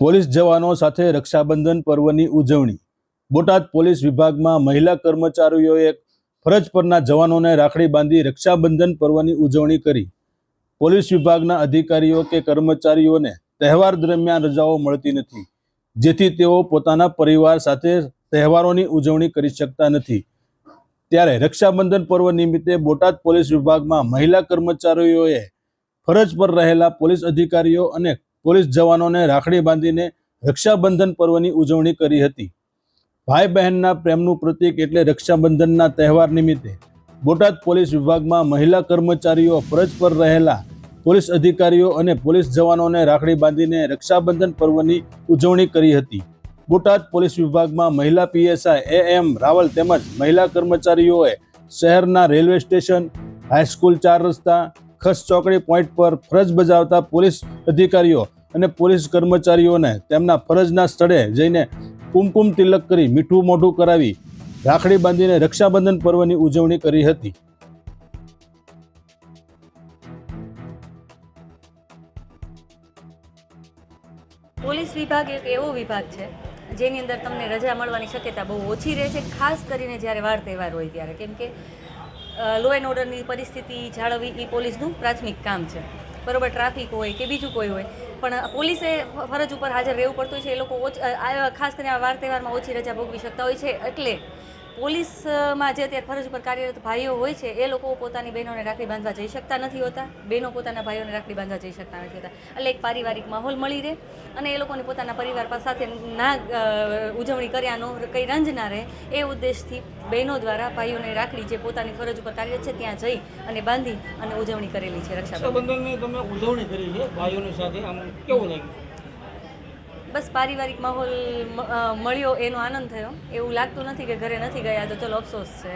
Police જવાનો સાથે રક્ષાબંધન પર્વની ઉજવણી. બોટાદ પોલીસ વિભાગમાં મહિલા કર્મચારીઓએ ફરજ પરના જવાનોને રાખડી બાંધી રક્ષાબંધન પર્વની ઉજવણી કરી. પોલીસ વિભાગના અધિકારીઓ કે કર્મચારીઓને તહેવાર દરમિયાન રજાઓ મળતી નથી, જેથી તેઓ પોતાના પરિવાર સાથે તહેવારોની ઉજવણી કરી શકતા નથી. ત્યારે રક્ષાબંધન પર્વ નિમિત્તે બોટાદ પોલીસ વિભાગમાં મહિલા કર્મચારીઓએ ફરજ પર રહેલા પોલીસ અધિકારીઓ અને પોલીસ જવાનોને રાખડી બાંધીને રક્ષાબંધન પર્વની ઉજવણી કરી હતી. ભાઈ બહેનના પ્રેમનું પ્રતીક એટલે રક્ષાબંધનના તહેવાર નિમિત્તે બોટાદ પોલીસ વિભાગમાં મહિલા કર્મચારીઓ ફરજ પર રહેલા પોલીસ અધિકારીઓ અને પોલીસ જવાનોને રાખડી બાંધીને રક્ષાબંધન પર્વની ઉજવણી કરી હતી. બોટાદ પોલીસ વિભાગમાં મહિલા પીએસઆઈ એ એમ રાવલ તેમજ મહિલા કર્મચારીઓએ શહેરના રેલવે સ્ટેશન, હાઈસ્કૂલ ચાર રસ્તા, ખસ ચોકડી પોઈન્ટ પર ફરજ બજાવતા પોલીસ અધિકારીઓ અને પોલીસ કર્મચારીઓને તેમના ફરજના સ્થળે જઈને કુમકુમ તિલક કરી મીઠું મોઢું કરાવી રાખડી બાંધીને રક્ષાબંધન પર્વની ઉજવણી કરી હતી. પોલીસ વિભાગ એક એવો વિભાગ છે, જેની અંદર તમને રજા મળવાની શક્યતા બહુ ઓછી રહે છે, ખાસ કરીને જ્યારે વાર તહેવાર હોય ત્યારે. કેમ કે લો એન્ડ ઓર્ડરની પરિસ્થિતિ જાળવવી એ પોલીસનું પ્રાથમિક કામ છે. બરોબર, ટ્રાફિક હોય કે બીજું કોઈ હોય પણ પોલીસે ફરજ ઉપર હાજર રહેવું પડતું છે. એ લોકો ખાસ કરીને આ વાર તહેવારમાં ઓછી રજા ભોગવી શકતા હોય છે. એટલે પોલીસમાં જે અત્યારે ફરજ ઉપર કાર્યરત ભાઈઓ હોય છે, એ લોકો પોતાની બહેનોને રાખડી બાંધવા જઈ શકતા નથી હોતા. બહેનો પોતાના ભાઈઓને રાખડી બાંધવા જઈ શકતા નથી હોતા. એટલે એક પારિવારિક માહોલ મળી રહે અને એ લોકોને પોતાના પરિવાર સાથે ના ઉજવણી કર્યાનો કંઈ રંજ ના રહે એ ઉદ્દેશથી બહેનો દ્વારા ભાઈઓને રાખડી જે પોતાની ફરજ ઉપર કાર્યરત છે, ત્યાં જઈ અને બાંધી અને ઉજવણી કરેલી છે રક્ષાબંધન. રક્ષાબંધનની તમે ઉજવણી કરી છે ભાઈઓની સાથે, આમ કેવું લાગ્યું? બસ પારિવારિક માહોલ મળ્યો, એનો આનંદ થયો એવું લાગતું નથી કે ઘરે નથી ગયા, તો ચલો અફસોસ છે.